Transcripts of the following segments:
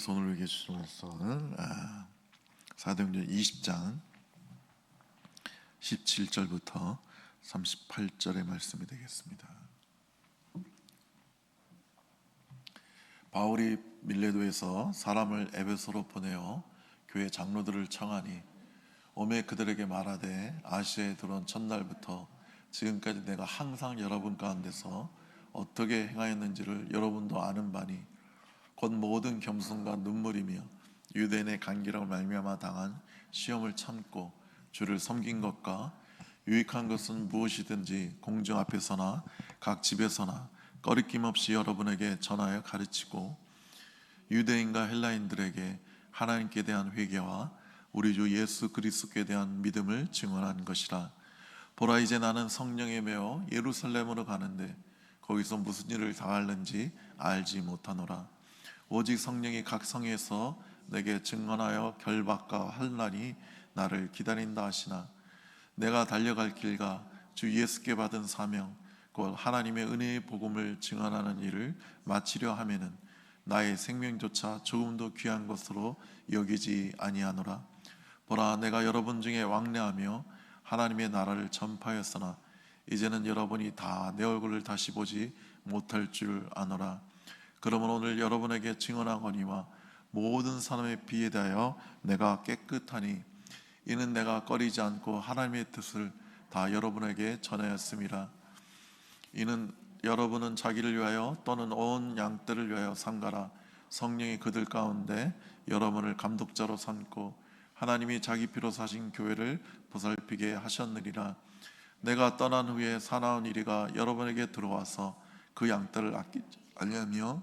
손을 위해 말씀은 아, 사도행전 20장 17절부터 38절의 말씀이 되겠습니다. 바울이 밀레도에서 사람을 에베소로 보내어 교회 장로들을 청하니 오매 그들에게 말하되 아시아에 들어온 첫날부터 지금까지 내가 항상 여러분 가운데서 어떻게 행하였는지를 여러분도 아는 바니 곧 모든 겸손과 눈물이며 유대인의 간기라고 말미암아 당한 시험을 참고 주를 섬긴 것과 유익한 것은 무엇이든지 공중 앞에서나 각 집에서나 꺼리낌 없이 여러분에게 전하여 가르치고 유대인과 헬라인들에게 하나님께 대한 회개와 우리 주 예수 그리스도께 대한 믿음을 증언한 것이라. 보라 이제 나는 성령에 매어 예루살렘으로 가는데 거기서 무슨 일을 당할는지 알지 못하노라 오직 성령이 각 성에서 내게 증언하여 결박과 할 날이 나를 기다린다 하시나. 내가 달려갈 길과 주 예수께 받은 사명 곧 하나님의 은혜의 복음을 증언하는 일을 마치려 하면은 나의 생명조차 조금도 귀한 것으로 여기지 아니하노라. 보라 내가 여러분 중에 왕래하며 하나님의 나라를 전파하였으나 이제는 여러분이 다 내 얼굴을 다시 보지 못할 줄 아노라 그러면 오늘 여러분에게 증언하거니와 모든 사람의 비에 대하여 내가 깨끗하니 이는 내가 꺼리지 않고 하나님의 뜻을 다 여러분에게 전하였음이라 이는 여러분은 자기를 위하여 또는 온 양떼를 위하여 상가라. 성령이 그들 가운데 여러분을 감독자로 삼고 하나님이 자기 피로 사신 교회를 보살피게 하셨느니라. 내가 떠난 후에 사나운 이리가 여러분에게 들어와서 그 양떼를 아끼지 아니하며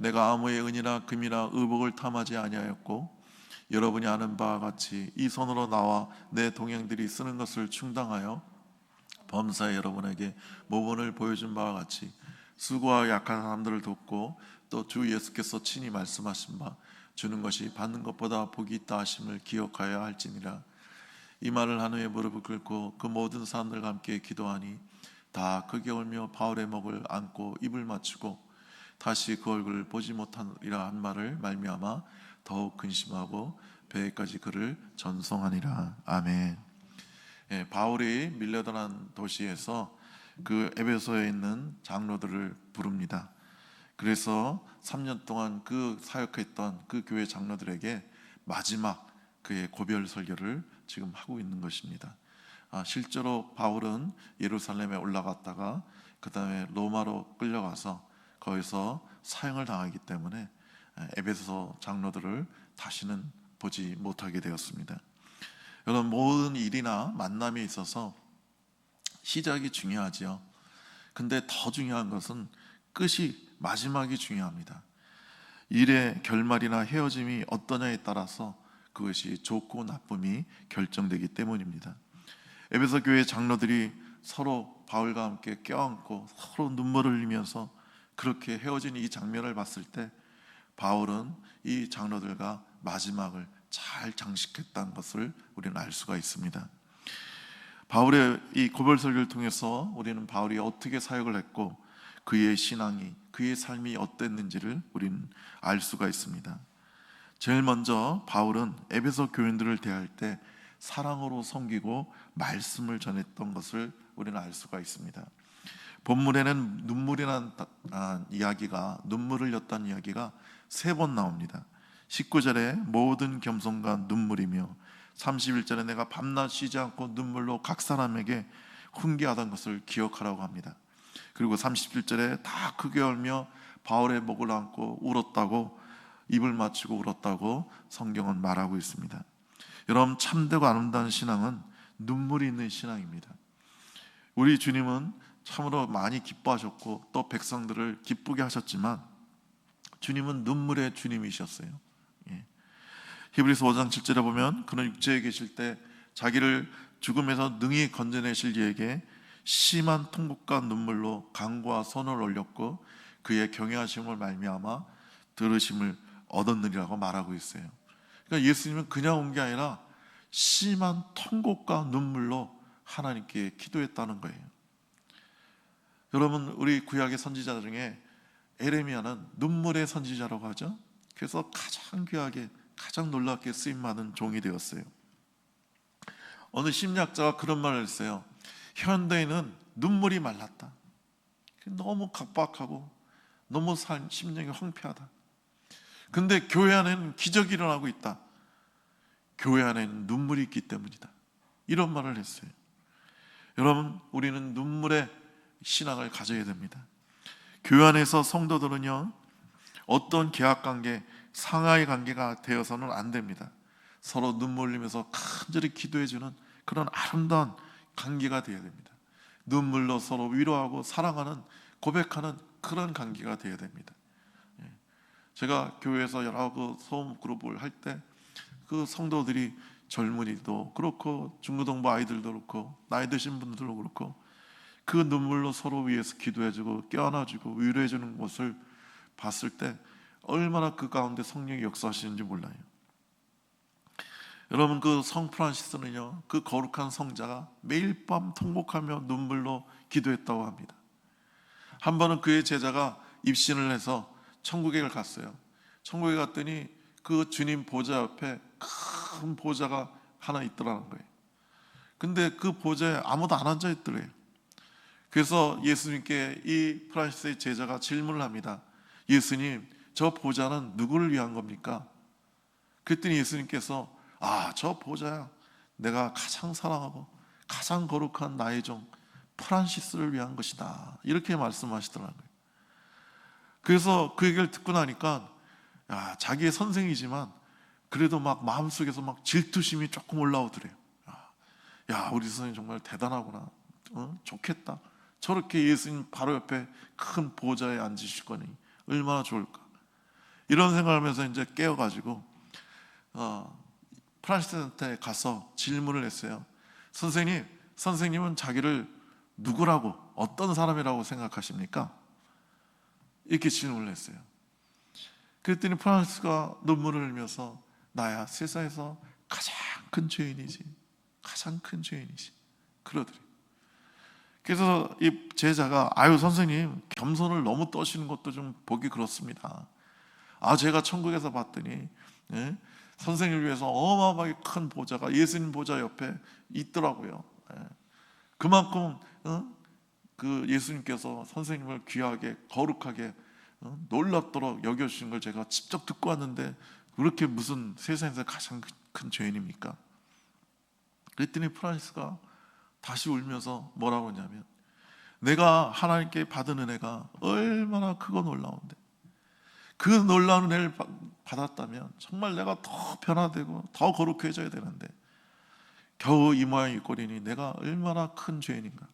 내가 아무의 은이나 금이나 의복을 탐하지 아니하였고 여러분이 아는 바와 같이 이 손으로 나와 내 동행들이 쓰는 것을 충당하여 범사에 여러분에게 모본을 보여준 바와 같이 수고와 약한 사람들을 돕고 또 주 예수께서 친히 말씀하신 바 주는 것이 받는 것보다 복이 있다 하심을 기억하여야 할지니라. 이 말을 한 후에 무릎을 꿇고 그 모든 사람들과 함께 기도하니 다 크게 울며 바울의 목을 안고 입을 맞추고 다시 그 얼굴을 보지 못하리라 한 말을 말미암아 더욱 근심하고 배에까지 그를 전송하니라 아멘. 예, 바울이 밀려드는 도시에서 그 에베소에 있는 장로들을 부릅니다. 그래서 3년 동안 그 사역했던 그 교회 장로들에게 마지막 그의 고별 설교를 지금 하고 있는 것입니다. 아, 실제로 바울은 예루살렘에 올라갔다가 그 다음에 로마로 끌려가서 거기서 사형을 당하기 때문에 에베소 장로들을 다시는 보지 못하게 되었습니다. 여러분 모든 일이나 만남에 있어서 시작이 중요하지요. 근데 더 중요한 것은 끝이 마지막이 중요합니다. 일의 결말이나 헤어짐이 어떠냐에 따라서 그것이 좋고 나쁨이 결정되기 때문입니다. 에베소 교회 장로들이 서로 바울과 함께 껴안고 서로 눈물을 흘리면서 그렇게 헤어진 이 장면을 봤을 때 바울은 이 장로들과 마지막을 잘 장식했다는 것을 우리는 알 수가 있습니다. 바울의 이 고별 설교를 통해서 우리는 바울이 어떻게 사역을 했고 그의 신앙이 그의 삶이 어땠는지를 우리는 알 수가 있습니다. 제일 먼저 바울은 에베소 교인들을 대할 때 사랑으로 섬기고 말씀을 전했던 것을 우리는 알 수가 있습니다. 본문에는 눈물이란 아, 이야기가 눈물을 흘렸다는 이야기가 세 번 나옵니다. 19절에 모든 겸손과 눈물이며 31절에 내가 밤낮 쉬지 않고 눈물로 각 사람에게 훈계하던 것을 기억하라고 합니다. 그리고 37절에 다 크게 울며 바울의 목을 안고 울었다고 입을 맞추고 울었다고 성경은 말하고 있습니다. 여러분 참되고 아름다운 신앙은 눈물이 있는 신앙입니다. 우리 주님은 참으로 많이 기뻐하셨고 또 백성들을 기쁘게 하셨지만 주님은 눈물의 주님이셨어요. 예. 히브리서 5장 7절에 보면 그는 육체에 계실 때 자기를 죽음에서 능히 건져내실 이에게 심한 통곡과 눈물로 강과 손을 올렸고 그의 경외하심을 말미암아 들으심을 얻었느니라고 말하고 있어요. 그러니까 예수님은 그냥 온 게 아니라 심한 통곡과 눈물로 하나님께 기도했다는 거예요. 여러분 우리 구약의 선지자 중에 에레미야는 눈물의 선지자라고 하죠. 그래서 가장 귀하게 가장 놀랍게 쓰임 많은 종이 되었어요. 어느 심리학자가 그런 말을 했어요. 현대인은 눈물이 말랐다. 너무 각박하고 너무 삶 심령이 황폐하다. 근데 교회 안에는 기적이 일어나고 있다. 교회 안에는 눈물이 있기 때문이다. 이런 말을 했어요. 여러분, 우리는 눈물의 신앙을 가져야 됩니다. 교회 안에서 성도들은요, 어떤 계약 관계, 상하의 관계가 되어서는 안 됩니다. 서로 눈물 흘리면서 간절히 기도해주는 그런 아름다운 관계가 되어야 됩니다. 눈물로 서로 위로하고 사랑하는 고백하는 그런 관계가 되어야 됩니다. 예. 제가 교회에서 여러 그 소음 그룹을 할 때 그 성도들이 젊은이도 그렇고 중고등부 아이들도 그렇고 나이 드신 분들도 그렇고 그 눈물로 서로 위해서 기도해주고 껴안아주고 위로해주는 것을 봤을 때 얼마나 그 가운데 성령이 역사하시는지 몰라요. 여러분 그 성 프란시스는요 그 거룩한 성자가 매일 밤 통곡하며 눈물로 기도했다고 합니다. 한 번은 그의 제자가 입신을 해서 천국에 갔어요. 천국에 갔더니 그 주님 보좌 옆에 큰 보좌가 하나 있더라는 거예요. 근데 그 보좌에 아무도 안 앉아 있더래요. 그래서 예수님께 이 프란시스의 제자가 질문을 합니다. 예수님, 저 보좌는 누구를 위한 겁니까? 그랬더니 예수님께서 아, 저 보좌야. 내가 가장 사랑하고 가장 거룩한 나의 종 프란시스를 위한 것이다. 이렇게 말씀하시더라고요. 그래서 그 얘기를 듣고 나니까 야, 자기의 선생이지만 그래도 막 마음속에서 막 질투심이 조금 올라오더래요. 야, 야, 우리 선생님 정말 대단하구나. 어? 좋겠다. 저렇게 예수님 바로 옆에 큰 보좌에 앉으실 거니 얼마나 좋을까. 이런 생각을 하면서 이제 깨어가지고 어, 프란시스한테 가서 질문을 했어요. 선생님, 선생님은 자기를 누구라고 어떤 사람이라고 생각하십니까? 이렇게 질문을 했어요. 그랬더니 프란스가 눈물을 흘면서 나야 세상에서 가장 큰 죄인이지. 가장 큰 죄인이지. 그러더래요. 그래서 이 제자가 아유 선생님 겸손을 너무 떠시는 것도 좀 보기 그렇습니다. 아 제가 천국에서 봤더니 예? 선생님을 위해서 어마어마하게 큰 보좌가 예수님 보좌 옆에 있더라고요. 예. 그만큼 어? 그 예수님께서 선생님을 귀하게 거룩하게 어? 놀랍도록 여겨주신 걸 제가 직접 듣고 왔는데 그렇게 무슨 세상에서 가장 큰 죄인입니까? 그랬더니 프란시스가 다시 울면서 뭐라고 하냐면 내가 하나님께 받은 은혜가 얼마나 크고 놀라운데. 그 놀라운 은혜를 받았다면 정말 내가 더 변화되고 더 거룩해져야 되는데 겨우 이 모양 이 꼴이니 내가 얼마나 큰 죄인인가.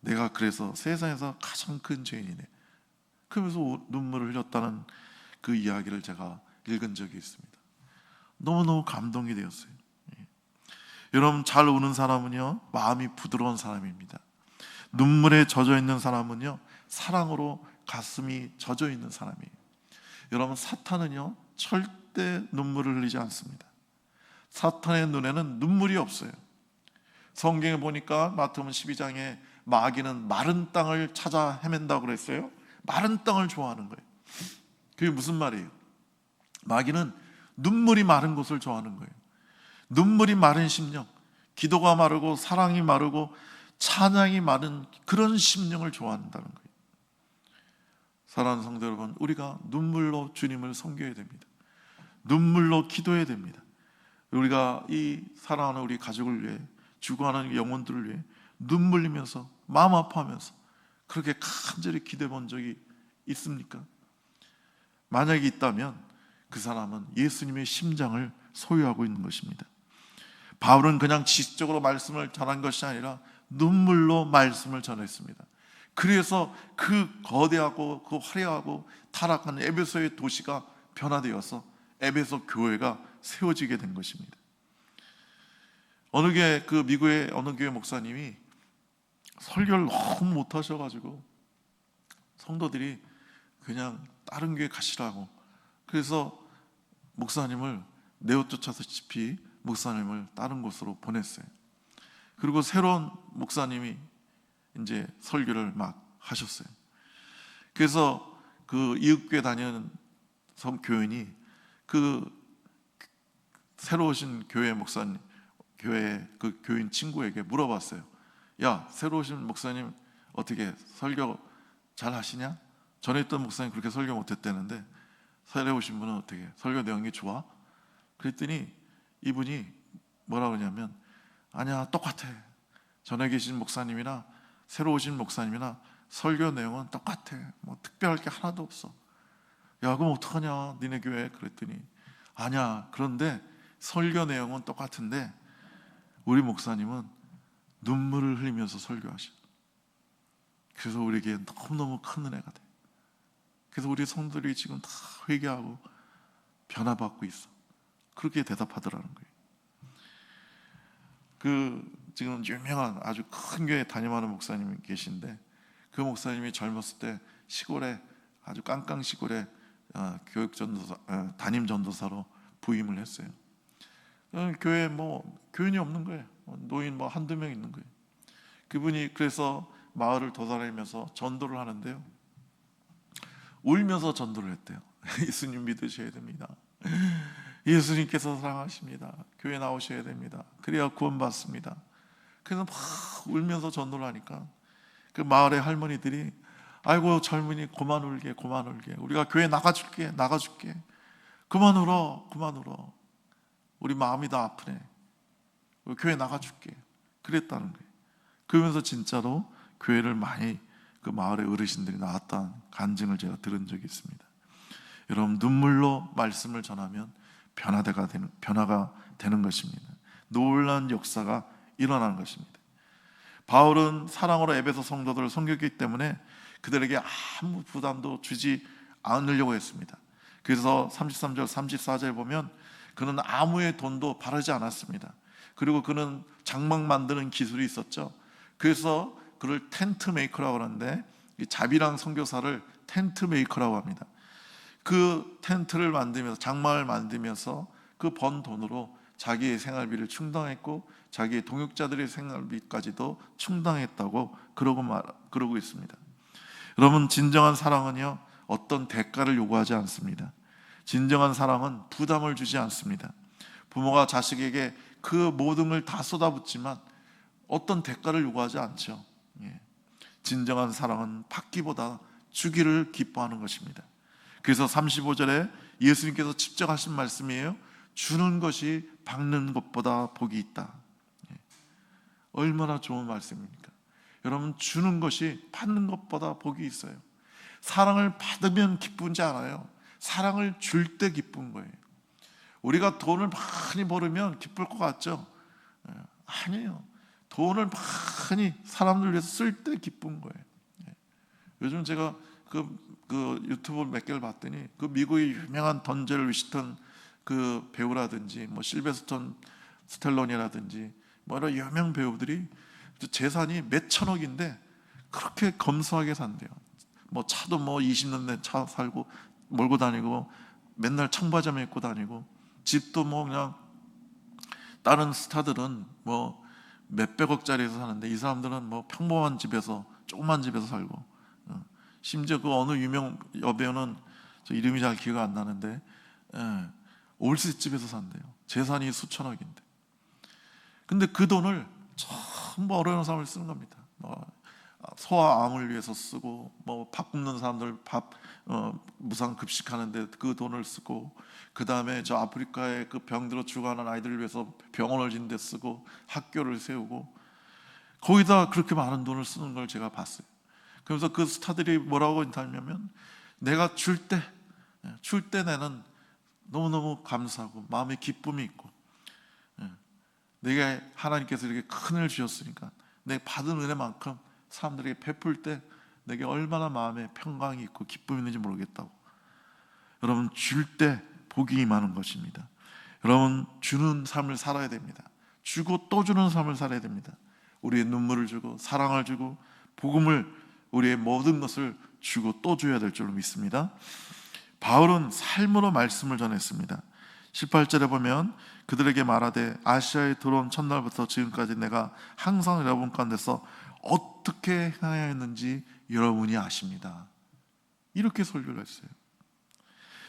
내가 그래서 세상에서 가장 큰 죄인이네. 그러면서 눈물을 흘렸다는 그 이야기를 제가 읽은 적이 있습니다. 너무너무 감동이 되었어요 여러분 잘 우는 사람은요 마음이 부드러운 사람입니다. 눈물에 젖어 있는 사람은요 사랑으로 가슴이 젖어 있는 사람이에요. 여러분 사탄은요 절대 눈물을 흘리지 않습니다. 사탄의 눈에는 눈물이 없어요. 성경에 보니까 마태복음 12장에 마귀는 마른 땅을 찾아 헤맨다고 그랬어요. 마른 땅을 좋아하는 거예요. 그게 무슨 말이에요? 마귀는 눈물이 마른 곳을 좋아하는 거예요. 눈물이 마른 심령, 기도가 마르고 사랑이 마르고 찬양이 마른 그런 심령을 좋아한다는 거예요. 사랑하는 성도 여러분, 우리가 눈물로 주님을 섬겨야 됩니다. 눈물로 기도해야 됩니다. 우리가 이 사랑하는 우리 가족을 위해 죽어가는 영혼들을 위해 눈물 흘리면서 마음 아파하면서 그렇게 간절히 기도해 본 적이 있습니까? 만약에 있다면 그 사람은 예수님의 심장을 소유하고 있는 것입니다. 바울은 그냥 지식적으로 말씀을 전한 것이 아니라 눈물로 말씀을 전했습니다. 그래서 그 거대하고 그 화려하고 타락한 에베소의 도시가 변화되어서 에베소 교회가 세워지게 된 것입니다. 어느 게그 미국의 어느 교회 목사님이 설교를 너무 못하셔가지고 성도들이 그냥 다른 교회 가시라고 그래서 목사님을 내어 쫓아서지피 목사님을 다른 곳으로 보냈어요. 그리고 새로운 목사님이 이제 설교를 막 하셨어요. 그래서 그 이웃교회 다니는 성 교인이 그 새로 오신 교회 목사님, 교회 그 교인 친구에게 물어봤어요. 야, 새로 오신 목사님 어떻게 설교 잘 하시냐? 전에 있던 목사님 그렇게 설교 못했다는데 새로 오신 분은 어떻게 설교 내용이 좋아? 그랬더니 이분이 뭐라 그러냐면 아니야 똑같아. 전에 계신 목사님이나 새로 오신 목사님이나 설교 내용은 똑같아. 뭐 특별할 게 하나도 없어. 야 그럼 어떡하냐 니네 교회 그랬더니 아니야 그런데 설교 내용은 똑같은데 우리 목사님은 눈물을 흘리면서 설교하셔. 그래서 우리에게 너무너무 큰 은혜가 돼. 그래서 우리 성들이 지금 다 회개하고 변화받고 있어. 그렇게 대답하더라는 거예요. 그 지금 유명한 아주 큰 교회 담임하는 목사님이 계신데 그 목사님이 젊었을 때 시골에 아주 깡깡 시골에 어, 교육 전도사 어, 담임 전도사로 부임을 했어요. 어, 교회 뭐 교인이 없는 거예요. 노인 뭐 한두 명 있는 거예요. 그분이 그래서 마을을 도달하면서 전도를 하는데요. 울면서 전도를 했대요. 예수님 믿으셔야 됩니다. 예수님께서 사랑하십니다. 교회 나오셔야 됩니다. 그래야 구원받습니다. 그래서 막 울면서 전도를 하니까 그 마을의 할머니들이 아이고 젊은이 그만 울게 그만 울게. 우리가 교회 나가줄게 나가줄게. 그만 울어 그만 울어. 우리 마음이 다 아프네. 우리 교회 나가줄게. 그랬다는 거예요. 그러면서 진짜로 교회를 많이 그 마을의 어르신들이 나왔다는 간증을 제가 들은 적이 있습니다. 여러분 눈물로 말씀을 전하면 변화가 되는, 변화가 되는 것입니다 놀라운 역사가 일어나는 것입니다 바울은 사랑으로 에베소 성도들을 섬겼기 때문에 그들에게 아무 부담도 주지 않으려고 했습니다. 그래서 33절, 34절 보면 그는 아무의 돈도 바르지 않았습니다. 그리고 그는 장막 만드는 기술이 있었죠. 그래서 그를 텐트 메이커라고 하는데 자비랑 선교사를 텐트 메이커라고 합니다. 그 텐트를 만들면서 장막을 만들면서 그 번 돈으로 자기의 생활비를 충당했고 자기의 동역자들의 생활비까지도 충당했다고 그러고 말 그러고 있습니다. 여러분 진정한 사랑은요 어떤 대가를 요구하지 않습니다. 진정한 사랑은 부담을 주지 않습니다. 부모가 자식에게 그 모든 걸 다 쏟아붓지만 어떤 대가를 요구하지 않죠. 예. 진정한 사랑은 받기보다 주기를 기뻐하는 것입니다. 그래서 35절에 예수님께서 직접 하신 말씀이에요. 주는 것이 받는 것보다 복이 있다. 예. 얼마나 좋은 말씀입니까? 여러분 주는 것이 받는 것보다 복이 있어요. 사랑을 받으면 기쁜지 알아요. 사랑을 줄 때 기쁜 거예요. 우리가 돈을 많이 벌으면 기쁠 것 같죠? 예. 아니에요. 돈을 많이 사람들 위해서 쓸 때 기쁜 거예요. 예. 요즘 제가 그, 그 유튜브 몇 개를 봤더니 그 미국의 유명한 던젤 위시턴 그 배우라든지 뭐 실베스턴 스텔론이라든지 뭐 이런 유명 배우들이 재산이 몇 천억인데 그렇게 검소하게 산대요. 뭐 차도 뭐 20년 된차 살고 몰고 다니고 맨날 청바지 입고 다니고 집도 뭐 그냥 다른 스타들은 뭐 몇백억짜리에서 사는데 이 사람들은 뭐 평범한 집에서 조그만 집에서 살고 어. 심지어 그 어느 유명 여배우는 저 이름이 잘 기억 안 나는데 예, 올스집에서 산대요. 재산이 수천억인데. 근데 그 돈을 전부 어려운 사람을 쓰는 겁니다. 뭐 소아 암을 위해서 쓰고 뭐 밥 굶는 사람들 밥 어, 무상 급식하는데 그 돈을 쓰고 그 다음에 저 아프리카에 그 병들어 죽어가는 아이들을 위해서 병원을 짓는 데 쓰고 학교를 세우고 거기다 그렇게 많은 돈을 쓰는 걸 제가 봤어요. 그래서 그 스타들이 뭐라고 인터하냐면 내가 줄 때 줄 때 내는 너무너무 감사하고 마음에 기쁨이 있고 예. 내가 하나님께서 이렇게 큰 은혜를 주셨으니까 내 받은 은혜만큼 사람들에게 베풀 때 내게 얼마나 마음에 평강이 있고 기쁨이 있는지 모르겠다고 여러분 줄 때 복이 임하는 것입니다 여러분 주는 삶을 살아야 됩니다. 주고 또 주는 삶을 살아야 됩니다. 우리의 눈물을 주고 사랑을 주고 복음을 우리의 모든 것을 주고 또 줘야 될 줄로 믿습니다. 바울은 삶으로 말씀을 전했습니다. 18절에 보면 그들에게 말하되 아시아에 들어온 첫날부터 지금까지 내가 항상 여러분 가운데서 어떻게 행하여 했는지 여러분이 아십니다. 이렇게 설교를 했어요.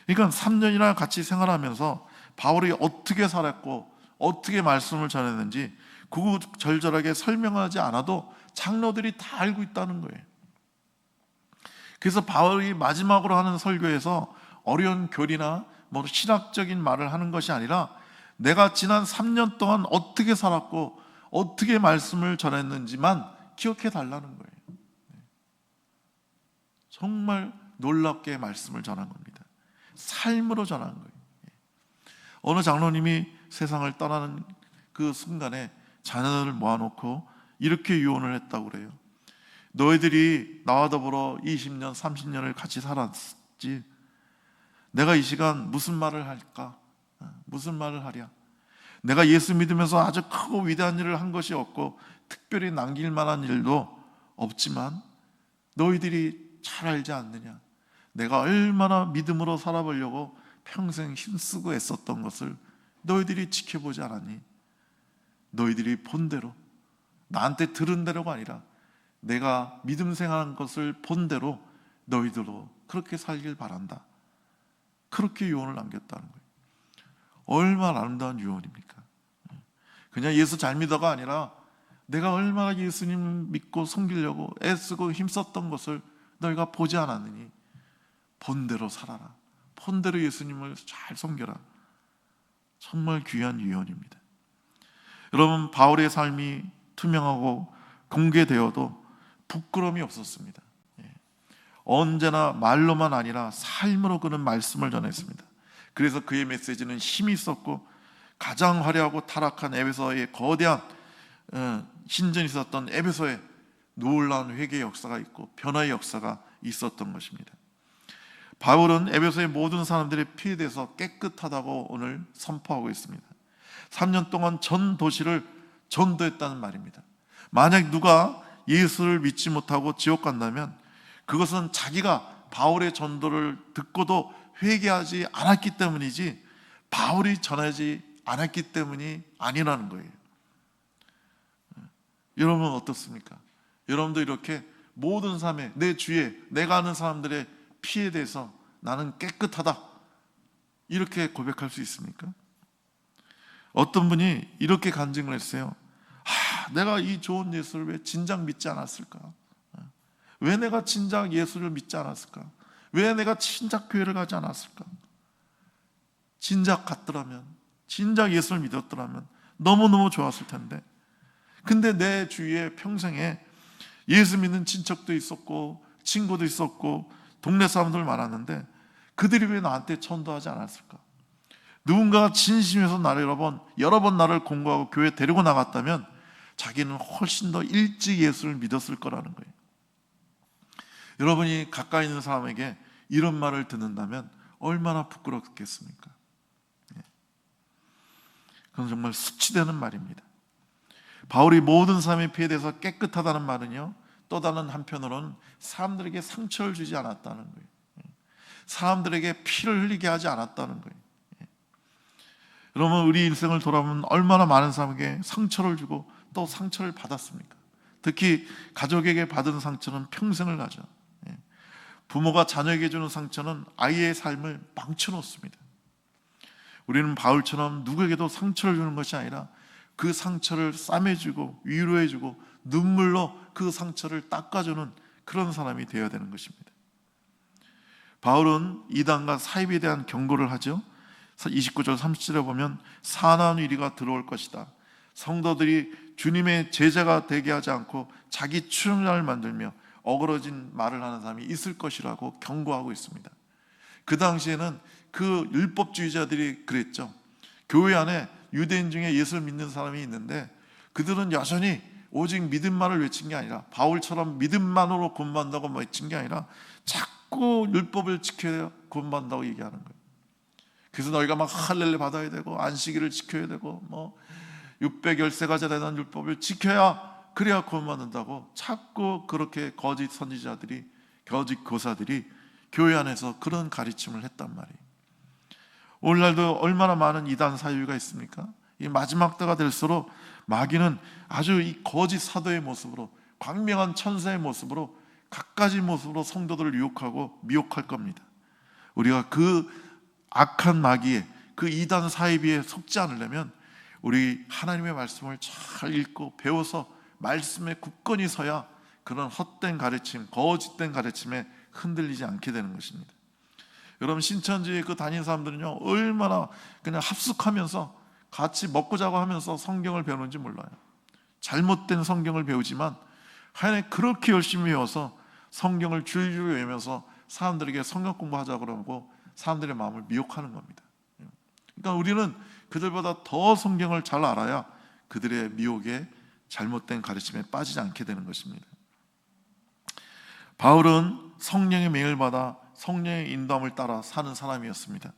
그러니까 3년이나 같이 생활하면서 바울이 어떻게 살았고 어떻게 말씀을 전했는지 구구절절하게 설명하지 않아도 장로들이 다 알고 있다는 거예요. 그래서 바울이 마지막으로 하는 설교에서 어려운 교리나 뭐 신학적인 말을 하는 것이 아니라 내가 지난 3년 동안 어떻게 살았고 어떻게 말씀을 전했는지만 기억해 달라는 거예요. 정말 놀랍게 말씀을 전한 겁니다. 삶으로 전한 거예요. 어느 장로님이 세상을 떠나는 그 순간에 자녀들을 모아놓고 이렇게 유언을 했다고 그래요. 너희들이 나와 더불어 20년, 30년을 같이 살았지. 내가 이 시간 무슨 말을 할까? 어, 무슨 말을 하랴? 내가 예수 믿으면서 아주 크고 위대한 일을 한 것이 없고 특별히 남길 만한 일도 없지만 너희들이 잘 알지 않느냐? 내가 얼마나 믿음으로 살아보려고 평생 힘쓰고 애썼던 것을 너희들이 지켜보지 않았니? 너희들이 본 대로 나한테 들은 대로가 아니라 내가 믿음 생활한 것을 본 대로 너희들도 그렇게 살길 바란다. 그렇게 유언을 남겼다는 거예요. 얼마나 아름다운 유언입니까? 그냥 예수 잘 믿어가 아니라 내가 얼마나 예수님 믿고 섬기려고 애쓰고 힘썼던 것을 너희가 보지 않았느니 본대로 살아라. 본대로 예수님을 잘 섬겨라. 정말 귀한 유언입니다. 여러분 바울의 삶이 투명하고 공개되어도 부끄러움이 없었습니다. 예. 언제나 말로만 아니라 삶으로 그는 말씀을 전했습니다. 그래서 그의 메시지는 힘이 있었고 가장 화려하고 타락한 에베소의 거대한 어, 신전이 있었던 에베소에 놀라운 회개의 역사가 있고 변화의 역사가 있었던 것입니다. 바울은 에베소의 모든 사람들의 피에 대해서 깨끗하다고 오늘 선포하고 있습니다. 3년 동안 전 도시를 전도했다는 말입니다. 만약 누가 예수를 믿지 못하고 지옥 간다면 그것은 자기가 바울의 전도를 듣고도 회개하지 않았기 때문이지 바울이 전하지 않았기 때문이 아니라는 거예요. 여러분 어떻습니까? 여러분도 이렇게 모든 삶에 내 주위에 내가 아는 사람들의 피에 대해서 나는 깨끗하다 이렇게 고백할 수 있습니까? 어떤 분이 이렇게 간증을 했어요. 하, 내가 이 좋은 예수를 왜 진작 믿지 않았을까? 왜 내가 진작 예수를 믿지 않았을까? 왜 내가 진작 교회를 가지 않았을까? 진작 갔더라면, 진작 예수를 믿었더라면 너무너무 좋았을 텐데. 근데 내 주위에 평생에 예수 믿는 친척도 있었고, 친구도 있었고, 동네 사람들 많았는데, 그들이 왜 나한테 천도하지 않았을까? 누군가가 진심에서 나를 여러 번, 여러 번 나를 공부하고 교회 데리고 나갔다면 자기는 훨씬 더 일찍 예수를 믿었을 거라는 거예요. 여러분이 가까이 있는 사람에게 이런 말을 듣는다면 얼마나 부끄럽겠습니까? 예. 그건 정말 수치되는 말입니다. 바울이 모든 사람의 피에 대해서 깨끗하다는 말은요, 또 다른 한편으로는 사람들에게 상처를 주지 않았다는 거예요. 예. 사람들에게 피를 흘리게 하지 않았다는 거예요. 예. 여러분, 우리 일생을 돌아보면 얼마나 많은 사람에게 상처를 주고 또 상처를 받았습니까? 특히 가족에게 받은 상처는 평생을 가죠. 예. 부모가 자녀에게 주는 상처는 아이의 삶을 망쳐놓습니다. 우리는 바울처럼 누구에게도 상처를 주는 것이 아니라 그 상처를 싸매주고 위로해주고 눈물로 그 상처를 닦아주는 그런 사람이 되어야 되는 것입니다. 바울은 이단과 사입에 대한 경고를 하죠. 29절 30절에 보면 사나운 위리가 들어올 것이다. 성도들이 주님의 제자가 되게 하지 않고 자기 추종자를 만들며 어그러진 말을 하는 사람이 있을 것이라고 경고하고 있습니다. 그 당시에는 그 율법주의자들이 그랬죠. 교회 안에 유대인 중에 예수를 믿는 사람이 있는데 그들은 여전히 오직 믿음만을 외친 게 아니라 바울처럼 믿음만으로 구원받는다고 외친 게 아니라 자꾸 율법을 지켜야 구원받는다고 얘기하는 거예요. 그래서 너희가 막 할례를 받아야 되고 안식일을 지켜야 되고 뭐 613가지에 대한 율법을 지켜야 그래야 구원 받는다고 자꾸 그렇게 거짓 선지자들이 거짓 교사들이 교회 안에서 그런 가르침을 했단 말이에요. 오늘날도 얼마나 많은 이단 사유가 있습니까? 이 마지막 때가 될수록 마귀는 아주 이 거짓 사도의 모습으로 광명한 천사의 모습으로 갖가지 모습으로 성도들을 유혹하고 미혹할 겁니다. 우리가 그 악한 마귀의 그 이단 사이비에 속지 않으려면 우리 하나님의 말씀을 잘 읽고 배워서 말씀에 굳건히 서야 그런 헛된 가르침, 거짓된 가르침에 흔들리지 않게 되는 것입니다. 여러분 신천지에 그 다니는 사람들은요 얼마나 그냥 합숙하면서 같이 먹고 자고 하면서 성경을 배우는지 몰라요. 잘못된 성경을 배우지만 하여간 그렇게 열심히 외워서 성경을 줄줄 외우면서 사람들에게 성경 공부하자 그러고 사람들의 마음을 미혹하는 겁니다. 그러니까 우리는 그들보다 더 성경을 잘 알아야 그들의 미혹에 잘못된 가르침에 빠지지 않게 되는 것입니다. 바울은 성령의 명을 받아 성령의 인도함을 따라 사는 사람이었습니다.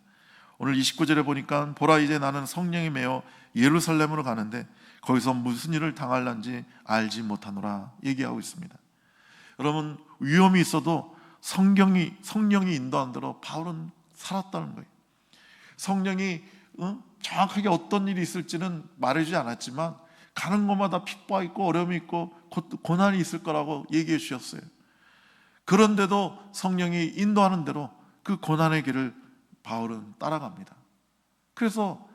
오늘 29절에 보니까 보라 이제 나는 성령이 매어 예루살렘으로 가는데 거기서 무슨 일을 당할란지 알지 못하노라 얘기하고 있습니다. 여러분 위험이 있어도 성경이 성령이 인도한 대로 바울은 살았다는 거예요. 성령이 어? 정확하게 어떤 일이 있을지는 말해주지 않았지만 가는 곳마다 핍박 있고 어려움이 있고 고난이 있을 거라고 얘기해 주셨어요. 그런데도 성령이 인도하는 대로 그 고난의 길을 바울은 따라갑니다. 그래서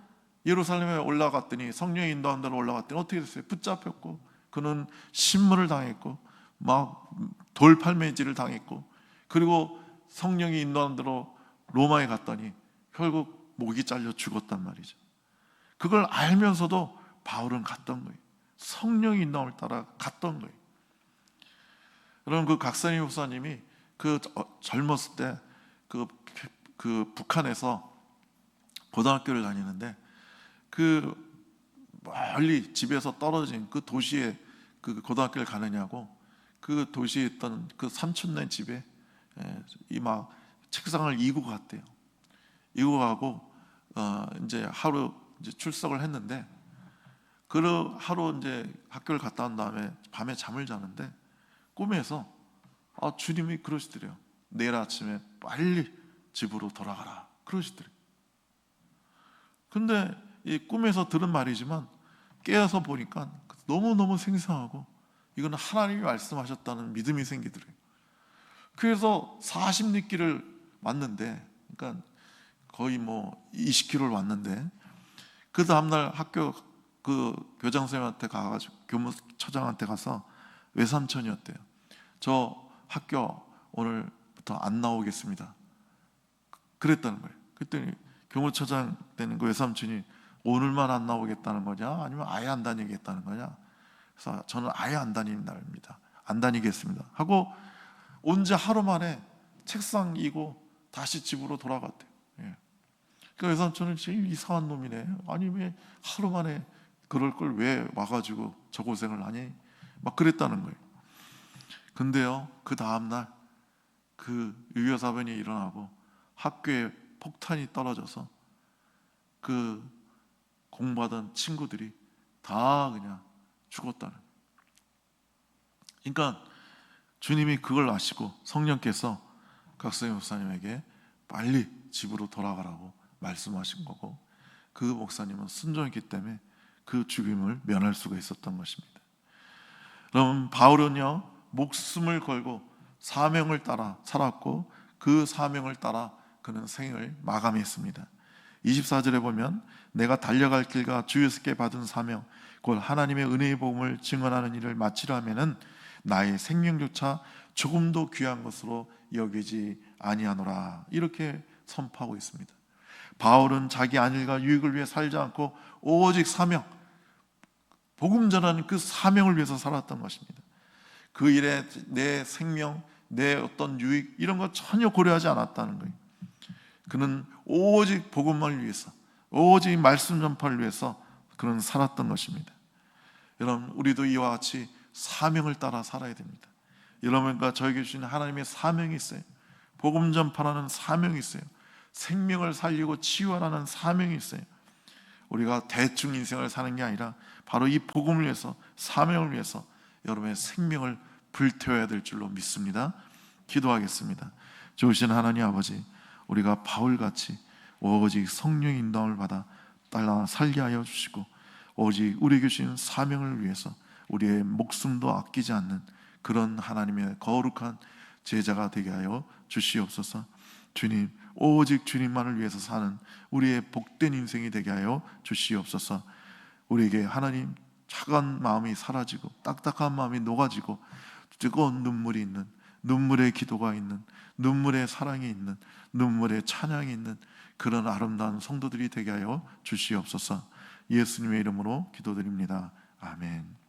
예루살렘에 올라갔더니 성령이 인도하는 대로 올라갔더니 어떻게 됐어요? 붙잡혔고 그는 신문을 당했고 막 돌팔매질을 당했고 그리고 성령이 인도하는 대로 로마에 갔더니 결국 목이 잘려 죽었단 말이죠. 그걸 알면서도 바울은 갔던 거예요. 성령이 인도함을 따라 갔던 거예요. 여러분 그 각선희 목사님이 그 젊었을 때그 그 북한에서 고등학교를 다니는데 그 멀리 집에서 떨어진 그 도시에 그 고등학교를 가느냐고 그 도시에 있던 그 삼촌네 집에 예, 이막 책상을 이고 갔대요. 이고 가고 어 이제 하루 이제 출석을 했는데 그 하루 이제 학교를 갔다 온 다음에 밤에 잠을 자는데 꿈에서 아 주님이 그러시더래요. 내일 아침에 빨리 집으로 돌아가라. 그러시더래요. 근데 이 꿈에서 들은 말이지만 깨어서 보니까 너무너무 생생하고 이거는 하나님이 말씀하셨다는 믿음이 생기더래요. 그래서 40리길을 왔는데 그러니까 거의 뭐 20km를 왔는데 그 다음날 학교 그 교장 선생님한테 가가지고 교무 처장한테 가서 외삼촌이었대요. 저 학교 오늘부터 안 나오겠습니다. 그랬다는 거예요. 그랬더니 교무처장 되는 그 외삼촌이 오늘만 안 나오겠다는 거냐? 아니면 아예 안 다니겠다는 거냐? 그래서 저는 아예 안 다니는 날입니다. 안 다니겠습니다. 하고 온 지 하루 만에 책상 이고 다시 집으로 돌아갔대요. 예. 그 외삼촌은 제일 이상한 놈이네. 아니 왜 하루 만에 그럴 걸 왜 와가지고 저 고생을 하니? 막 그랬다는 거예요. 근데요, 그 다음 날 그 유효사변이 일어나고 학교에 폭탄이 떨어져서 그 공부하던 친구들이 다 그냥 죽었다는. 그러니까 주님이 그걸 아시고 성령께서 각성희 목사님에게 빨리 집으로 돌아가라고 말씀하신 거고 그 목사님은 순종했기 때문에 그 죽임을 면할 수가 있었던 것입니다. 여러분 바울은요 목숨을 걸고 사명을 따라 살았고 그 사명을 따라 그는 생을 마감했습니다. 24절에 보면 내가 달려갈 길과 주였께 받은 사명 곧 하나님의 은혜의 복음을 증언하는 일을 마치려 하면은 나의 생명조차 조금도 귀한 것으로 여기지 아니하노라 이렇게 선포하고 있습니다. 바울은 자기 안일과 유익을 위해 살지 않고 오직 사명 복음 전하는 그 사명을 위해서 살았던 것입니다. 그 일에 내 생명, 내 어떤 유익 이런 거 전혀 고려하지 않았다는 거예요. 그는 오직 복음을 위해서, 오직 말씀 전파를 위해서 그는 살았던 것입니다. 여러분, 우리도 이와 같이 사명을 따라 살아야 됩니다. 여러분과 저에게 주신 하나님의 사명이 있어요. 복음 전파라는 사명이 있어요. 생명을 살리고 치유하라는 사명이 있어요. 우리가 대충 인생을 사는 게 아니라 바로 이 복음을 위해서 사명을 위해서 여러분의 생명을 불태워야 될 줄로 믿습니다. 기도하겠습니다. 좋으신 하나님 아버지, 우리가 바울같이 오직 성령의 인도함을 받아 따라 살게 하여 주시고 오직 우리에게 주신 사명을 위해서 우리의 목숨도 아끼지 않는 그런 하나님의 거룩한 제자가 되게 하여 주시옵소서. 주님, 오직 주님만을 위해서 사는 우리의 복된 인생이 되게 하여 주시옵소서. 우리에게 하나님 차가운 마음이 사라지고 딱딱한 마음이 녹아지고 뜨거운 눈물이 있는 눈물의 기도가 있는 눈물의 사랑이 있는 눈물의 찬양이 있는 그런 아름다운 성도들이 되게 하여 주시옵소서. 예수님의 이름으로 기도드립니다. 아멘.